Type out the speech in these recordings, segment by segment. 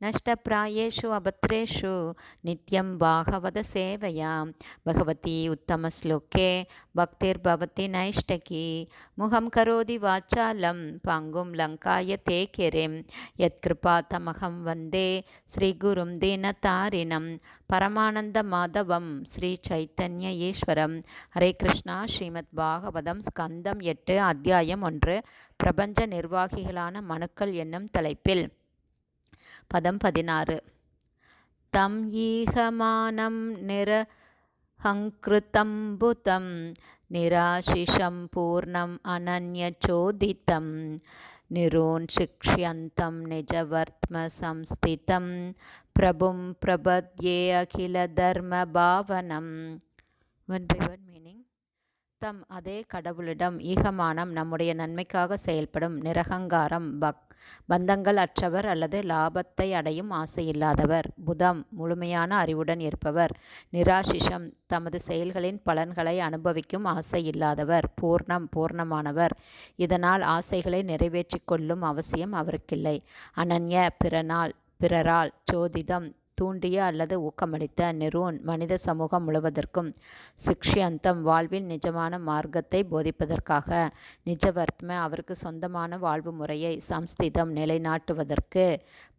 नष्टप्रायेषु अभद्रेषु नित्यं भागवतसेवया भगवती उत्तमश्लोके भक्तिर्भवति नैष्टकी मुखं करोति वाचालं पङ्गुं लङ्काय ते किरिं यत्कृपातमहं वन्दे श्रीगुरुं दीनतारिणं பரமானந்தமாதவம் ஸ்ரீ சைத்தன்ய ஈஸ்வரம் ஹரே கிருஷ்ணா ஸ்ரீமத் பாகவதம் ஸ்கந்தம் எட்டு அத்தியாயம் ஒன்று பிரபஞ்ச நிர்வாகிகளான மனுக்கள் என்னும் தலைப்பில் பதம் பதினாறு. தம் ஈகமானம் நிற ஹங்கிருத்தம்புதம் நிராசிஷம் பூர்ணம் அனன்யச்சோதித்தம் நிரோன்சிக்ஷ்யந்தம் நிஜவர்த்மசம்ஸ்திதம் பிரபும் பிரபத்யே அகில தர்ம பாவனம். ஒன் பை ஒன் மீனிங் தம் அதே கடவுளிடம் ஈகமானம் நம்முடைய நன்மைக்காக செயல்படும் நிரகங்காரம் பக் பந்தங்கள் அற்றவர் அல்லது லாபத்தை அடையும் ஆசையில்லாதவர். புதம் முழுமையான அறிவுடன் இருப்பவர். நிராசிஷம் தமது செயல்களின் பலன்களை அனுபவிக்கும் ஆசையில்லாதவர். பூர்ணம் பூர்ணமானவர். இதனால் ஆசைகளை நிறைவேற்றி கொள்ளும் அவசியம் அவருக்கில்லை. அனன்ய பிறனால் பிறரால் சோதிதம் தூண்டிய அல்லது ஊக்கமளித்த நெரூன் மனித சமூகம் முழுவதற்கும் சிக்ஷியந்தம் வாழ்வில் நிஜமான மார்க்கத்தை போதிப்பதற்காக நிஜவர்த்ம அவருக்கு சொந்தமான வாழ்வு முறையை சம்ஸ்திதம் நிலைநாட்டுவதற்கு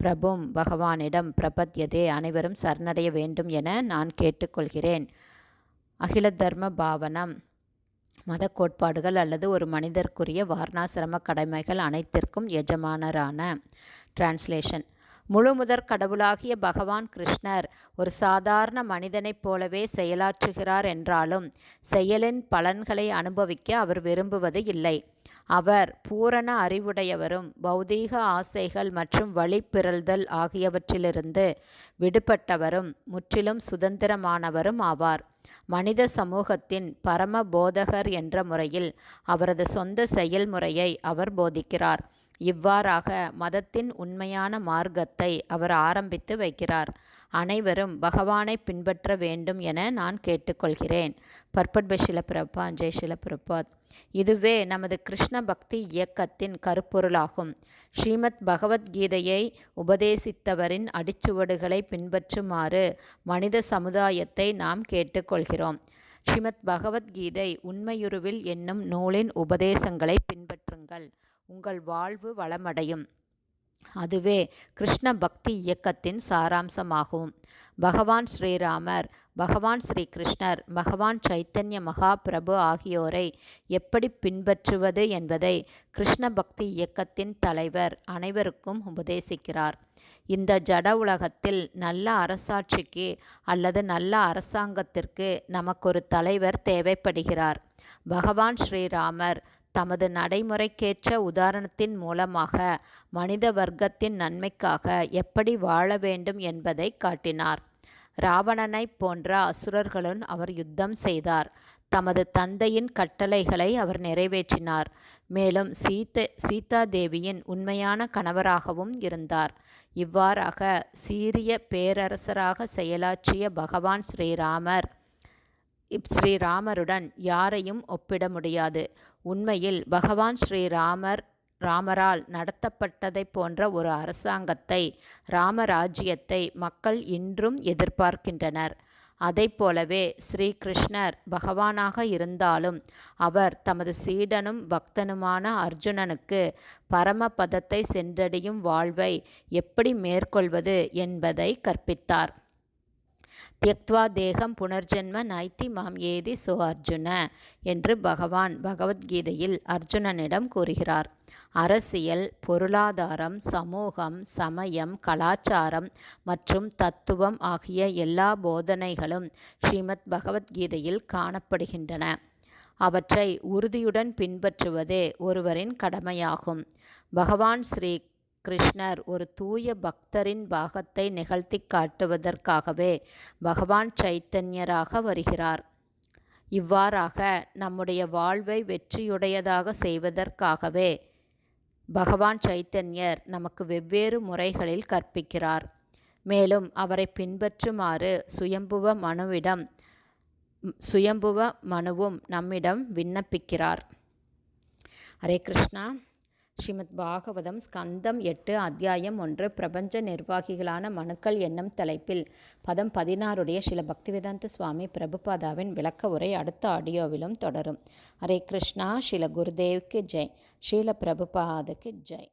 பிரபும் பகவானிடம் பிரபத்யதே அனைவரும் சரணடைய வேண்டும் என நான் கேட்டுக்கொள்கிறேன். அகில தர்ம பாவனம் மத கோட்பாடுகள் அல்லது ஒரு மனிதர்க்குரிய வர்ணாசிரம கடமைகள் அனைத்திற்கும் எஜமானரான. டிரான்ஸ்லேஷன் முழுமுதற் கடவுளாகிய பகவான் கிருஷ்ணர் ஒரு சாதாரண மனிதனைப் போலவே செயலாற்றுகிறார் என்றாலும் செயலின் பலன்களை அனுபவிக்க அவர் விரும்புவது இல்லை. அவர் பூரண அறிவுடையவரும் பௌதீக ஆசைகள் மற்றும் வழிப்பிறழ்தல் ஆகியவற்றிலிருந்து விடுபட்டவரும் முற்றிலும் சுதந்திரமானவரும் ஆவார். மனித சமூகத்தின் பரம போதகர் என்ற முறையில் அவரது சொந்த செயல்முறையை அவர் போதிக்கிறார். இவ்வாறாக மதத்தின் உண்மையான மார்க்கத்தை அவர் ஆரம்பித்து வைக்கிறார். அனைவரும் பகவானை பின்பற்ற வேண்டும் என நான் கேட்டுக்கொள்கிறேன். பர்பட் பை சிலப்பிரபா ஜெய் சிலப்பிரபாத் இதுவே நமது கிருஷ்ண பக்தி இயக்கத்தின் கருப்பொருளாகும். ஸ்ரீமத் பகவத்கீதையை உபதேசித்தவரின் அடிச்சுவடுகளை பின்பற்றுமாறு மனித சமுதாயத்தை நாம் கேட்டுக்கொள்கிறோம். ஸ்ரீமத் பகவத்கீதை உண்மையுருவில் என்னும் நூலின் உபதேசங்களை பின்பற்றுங்கள். உங்கள் வாழ்வு வளமடையும். அதுவே கிருஷ்ண பக்தி இயக்கத்தின் சாராம்சமாகும். பகவான் ஸ்ரீராமர் பகவான் ஸ்ரீ கிருஷ்ணர் பகவான் சைத்தன்ய மகாபிரபு ஆகியோரை எப்படி பின்பற்றுவது என்பதை கிருஷ்ண பக்தி இயக்கத்தின் தலைவர் அனைவருக்கும் உபதேசிக்கிறார். இந்த ஜட உலகத்தில் நல்ல அரசாட்சிக்கு அல்லது நல்ல அரசாங்கத்திற்கு நமக்கொரு தலைவர் தேவைப்படுகிறார். பகவான் ஸ்ரீராமர் தமது நடைமுறைக்கேற்ற உதாரணத்தின் மூலமாக மனித வர்க்கத்தின் நன்மைக்காக எப்படி வாழ வேண்டும் என்பதை காட்டினார். ராவணனைப் போன்ற அசுரர்களுடன் அவர் யுத்தம் செய்தார். தமது தந்தையின் கட்டளைகளை அவர் நிறைவேற்றினார். மேலும் சீத்த சீதா தேவியின் உண்மையான கணவராகவும் இருந்தார். இவ்வாறாக சீரிய பேரரசராக செயலாற்றிய பகவான் ஸ்ரீராமர் ஸ்ரீராமருடன் யாரையும் ஒப்பிட முடியாது. உண்மையில் பகவான் ஸ்ரீராமர் ராமரால் நடத்தப்பட்டதை போன்ற ஒரு அரசாங்கத்தை ராமராஜ்யத்தை மக்கள் இன்றும் எதிர்பார்க்கின்றனர். அதை போலவே ஸ்ரீ கிருஷ்ணர் பகவானாக இருந்தாலும் அவர் தமது சீடனும் பக்தனுமான அர்ஜுனனுக்கு பரமபதத்தை சென்றடையும் வாழ்வை எப்படி மேற்கொள்வது என்பதை கற்பித்தார். தியக்துவா தேகம் புனர்ஜென்ம நைத்தி மாம் ஏதி சோ அர்ஜுன என்று பகவான் பகவத்கீதையில் அர்ஜுனனிடம் கூறுகிறார். அரசியல் பொருளாதாரம் சமூகம் சமயம் கலாச்சாரம் மற்றும் தத்துவம் ஆகிய எல்லா போதனைகளும் ஸ்ரீமத் பகவத்கீதையில் காணப்படுகின்றன. அவற்றை உறுதியுடன் பின்பற்றுவதே ஒருவரின் கடமையாகும். பகவான் ஸ்ரீ கிருஷ்ணர் ஒரு தூய பக்தரின் பாகத்தை நிகழ்த்தி காட்டுவதற்காகவே பகவான் சைத்தன்யராக வருகிறார். இவ்வாறாக நம்முடைய வாழ்வை வெற்றியுடையதாக செய்வதற்காகவே பகவான் சைத்தன்யர் நமக்கு வெவ்வேறு முறைகளில் கற்பிக்கிறார். மேலும் அவரை பின்பற்றுமாறு சுயம்புவ மனுவிடம் சுயம்புவ மனுவும் நம்மிடம் விண்ணப்பிக்கிறார். ஹரே கிருஷ்ணா. ஸ்ரீமத் பாகவதம் ஸ்கந்தம் எட்டு அத்தியாயம் ஒன்று பிரபஞ்ச நிர்வாகிகளான மனுக்கள் என்னும் தலைப்பில் பதம் பதினாறுடைய சில பக்திவேதாந்த சுவாமி பிரபுபாதாவின் விளக்க உரை அடுத்த ஆடியோவிலும் தொடரும். ஹரே கிருஷ்ணா ஸ்ரீல குருதேவ்க்கு ஜெய். ஸ்ரீல பிரபுபாதுக்கு ஜெய்.